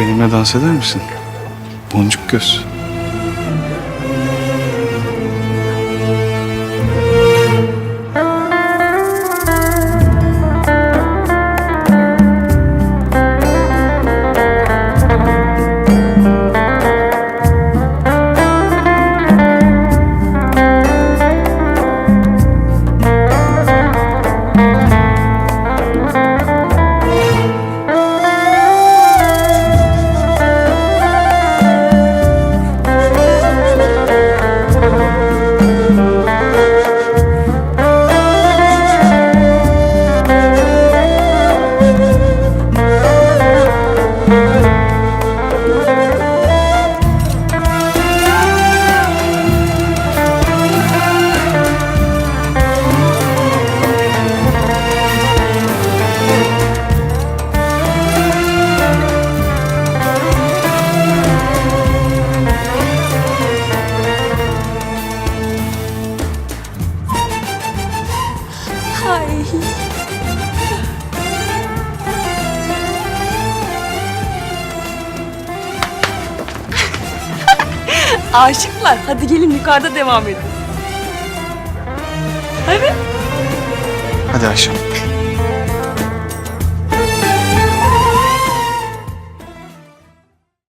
Benimle dans eder misin? Boncuk göz. Ay. Aşıklar. Hadi gelin yukarıda devam edin. Hadi. Hadi Ayşem.